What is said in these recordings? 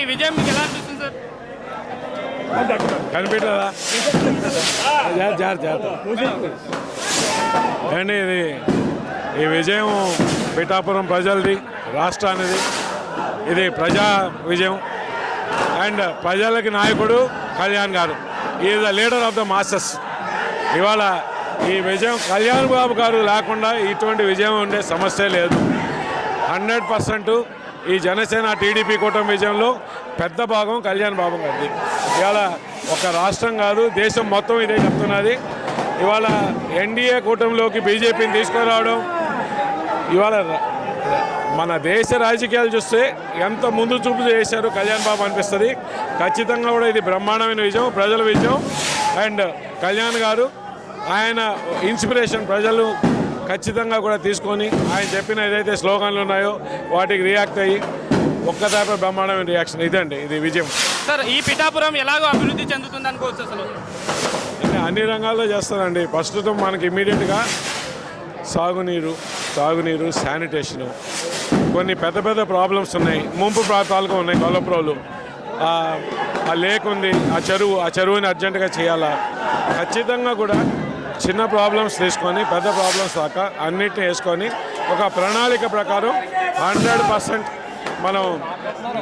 ఈ విజయం మీకు ఎలా అనిపిస్తుంది సార్? కనిపించదా జాగ్రత్త జాగ్రత్త అండి ఇది? ఈ విజయం పిఠాపురం ప్రజలది రాష్ట్రానిది. ఇది ప్రజా విజయం. అండ్ ప్రజలకి నాయకుడు కళ్యాణ్ గారు. ఈ the leader of the masters ఇవాళ ఈ విజయం కళ్యాణ్ బాబు గారు లేకుండా ఇటువంటి విజయం ఉండే సమస్య లేదు. హండ్రెడ్ పర్సెంట్ ఈ జనసేన టీడీపీ కూటమి విజయంలో పెద్ద భాగం కళ్యాణ్ బాబు గారిది. ఇవాళ ఒక రాష్ట్రం కాదు దేశం మొత్తం ఇదే చెప్తున్నది. ఇవాళ ఎన్డీఏ కూటమిలోకి బీజేపీని తీసుకురావడం ఇవాళ మన దేశ రాజకీయాలు చూస్తే ఎంత ముందు చూపు చేశారు కళ్యాణ్ బాబు అనిపిస్తుంది. ఖచ్చితంగా కూడా ఇది బ్రహ్మాండమైన విజయం ప్రజల విజయం. అండ్ కళ్యాణ్ గారు ఆయన ఇన్స్పిరేషన్ ప్రజలు ఖచ్చితంగా కూడా తీసుకొని ఆయన చెప్పిన ఏదైతే స్లోగన్లు ఉన్నాయో వాటికి రియాక్ట్ అయ్యి ఒక్కదాపై బ్రహ్మాండమైన రియాక్షన్ ఇదండి ఇది విజయం. సార్ ఈ పిఠాపురం ఎలాగో అభివృద్ధి చెందుతుంది అనుకోవచ్చు అసలు? అన్ని రంగాల్లో చేస్తారండి. ప్రస్తుతం మనకి ఇమీడియట్గా సాగునీరు తాగునీరు శానిటేషను కొన్ని పెద్ద పెద్ద ప్రాబ్లమ్స్ ఉన్నాయి. ముంపు ప్రాంతాలుగా ఉన్నాయి కొలప్రోలు. ఆ లేక్ ఉంది ఆ చెరువు ఆ చెరువుని అర్జెంటుగా చేయాలా? ఖచ్చితంగా కూడా చిన్న ప్రాబ్లమ్స్ తీసుకొని పెద్ద ప్రాబ్లమ్స్ దాకా అన్నిటిని వేసుకొని ఒక ప్రణాళిక ప్రకారం హండ్రెడ్ పర్సెంట్ మనం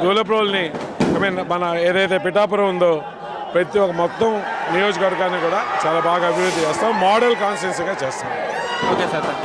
గోలప్రోల్ని ఐ మీన్ మన ఏదైతే పిఠాపురం ఉందో ప్రతి ఒక్క మొత్తం నియోజకవర్గాన్ని కూడా చాలా బాగా అభివృద్ధి చేస్తాం మోడల్ కాన్స్టిట్యూన్సీగా చేస్తాం. Okay sir